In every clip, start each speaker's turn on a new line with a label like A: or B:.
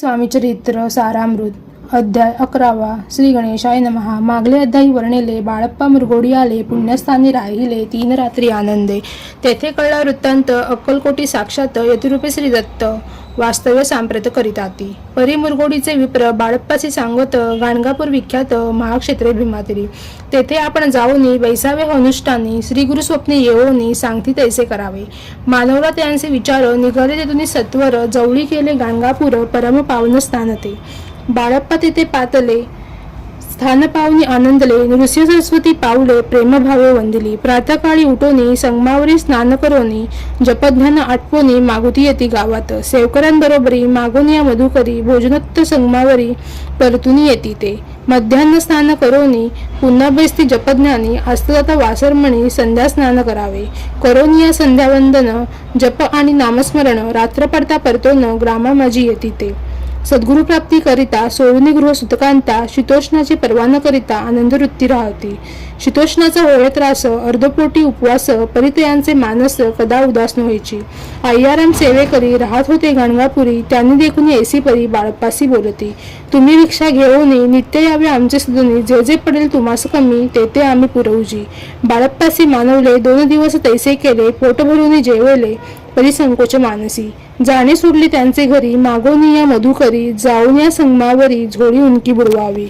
A: स्वामीचरित्र सारामृत अध्याय अकरावा. श्री गणेशाय नमहा मागले अध्यायी वर्णिले बाळप्पा मुरगोडी आले पुण्यस्थानी राहिले तीन रात्री आनंदे. तेथे कळला वृत्तांत अक्कलकोटी साक्षात यतिरूपे श्री दत्त. वास्तव्य सांप्रत करीताती. परी मुरगोडीचे विप्र बाळप्पाचे सांगत गाणगापूर विख्यात महाक्षेत्रे भीमातरी. तेथे आपण जाऊनी वैसावे अनुष्ठानी श्री गुरु स्वप्ने येऊनी सांगती तैसे करावे. मानवला त्यांचे विचार निघाले तेथून सत्वर जवळी केले गाणगापूर परम पावन स्थान ते बाळप्पा तेथे पातले स्थान पावनी आनंदले नृसिंह सरस्वती पावले प्रेमभावे वंदिली. प्रातकाळी उठोनी संगमावरी स्नान करोनी जपध्यान आटपोनी मागुती येती गावात. सेवकरांबरोबरी मागोनिया या मधुकरी भोजनोत्तर संगमावरी परतुनी येती ते. मध्यान्ह स्नान करोनी पुन्हा बेस्ती जपज्ञानी आस्तदाता वासरमणी संध्या स्नान करावे. करोनी या संध्यावंदन जप आणि नामस्मरण रात्र पडता परतोन ग्रामा माझी येती ते. सद्गुरु प्राप्ती सोडून गृह सुतकांता शीतोष्णाची पर्वा न करिता आनंदवृत्ती राहती. शीतोष्णाचा होळे त्रास अर्धपोटी उपवास परितयांचे मानस कदा उदास व्हायची. अय्याराम सेवेकरी राहत होते गाणगापुरी त्यांनी देखून ऐसी परी बाळप्पासी बोलती. तुम्ही रिक्षा घेऊन नित्य यावे आमचे सदनी जे जे पडेल तुम्हास कमी ते ते आम्ही पुरवजी. बाळप्पासी मानवले दोन दिवस तैसे केले पोट भरून जेवले. परिसंकोच मानसी. जाणे सोडली त्यांचे घरी मागोनी या मधुकरी जाऊन या संगमावरी झोळी उंकी बुडवावी.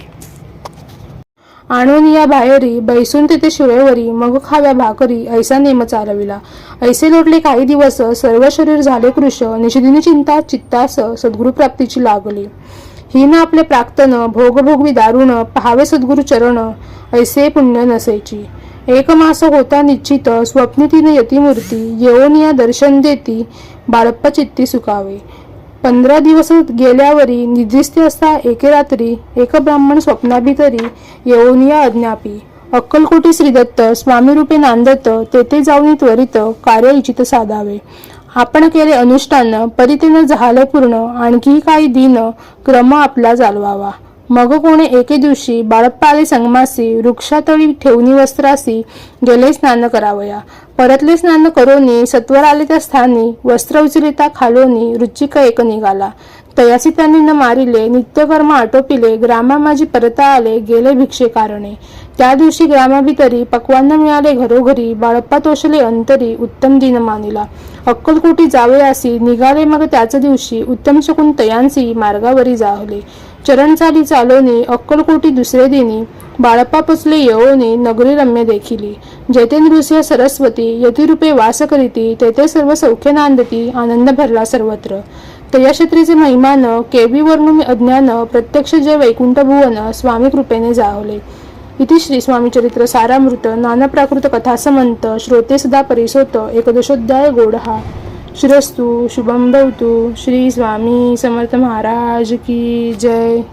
A: आणून या बाहेरी बैसून तेथे शिळेवरी मग खाव्या भाकरी ऐसा नेम चालविला ऐसे लोटले काही दिवस सर्व शरीर झाले कृश निषदिनी चिंता चित्तास सद्गुरु प्राप्तीची लागली. ही ना आपले प्राक्तन भोगभोगवी दारुण पहावे सद्गुरु चरण ऐसे पुण्य नसायची एक मास होता निश्चित स्वप्नितीन यतिमूर्ती येऊन या दर्शन देती बाळप्पा चित्ती सुकावे पंधरा दिवस गेल्यावरी निद्रिस्ते असता एके रात्री एक ब्राह्मण स्वप्नाभितरी येऊन या अज्ञापी अक्कलकोटी श्रीदत्त स्वामी रूपे नांदत तेथे जाऊन त्वरित कार्य इचित साधावे. आपण केले अनुष्ठान परितेनं झालं पूर्ण आणखी काही दिन क्रम आपला चालवावा मग कोणे एके दिवशी बाळप्पा आले संगमासी वृक्षातळी ठेवणी वस्त्रासी गेले स्नान करावया. परतले स्नान करोनी सत्वर आले त्या स्थानी वस्त्र उचलिता खालोनी रुचिक एक निघाला. तयासी त्यांनी न मारिले नित्यकर्म आटोपिले ग्रामा माझी परता आले गेले भिक्षे कारणे. त्या दिवशी ग्रामाभितरी पक्वांना मिळाले घरोघरी बाळप्पा तोषले अंतरी उत्तम दिन मानिला. अक्कलकोटी जावे असी निघाले मग त्याच दिवशी उत्तम शकून तयांसी मार्गावरी जाहले चरण चाली चालोनी अक्कलकोटी दुसरे दिनी बाळप्पा पुचले येऊनी नगरी रम्य देखिली. जेथे नृसिंह सरस्वती यतिरूपे वास करीती तेथे सर्व सौख्य नांदती आनंद भरला सर्वत्र. तयाक्षत्रीचे महिमान केवी वर्णुमी अज्ञान प्रत्यक्ष जय वैकुंठ भुवन स्वामी कृपेने जावले. इति श्री स्वामी चरित्र सारामृत नानप्राकृत कथासमंत श्रोते सदा परिसोत एकदशोध्याय गोड हा श्रीरस्तु शुभम भवतु श्री स्वामी समर्थ महाराज की जय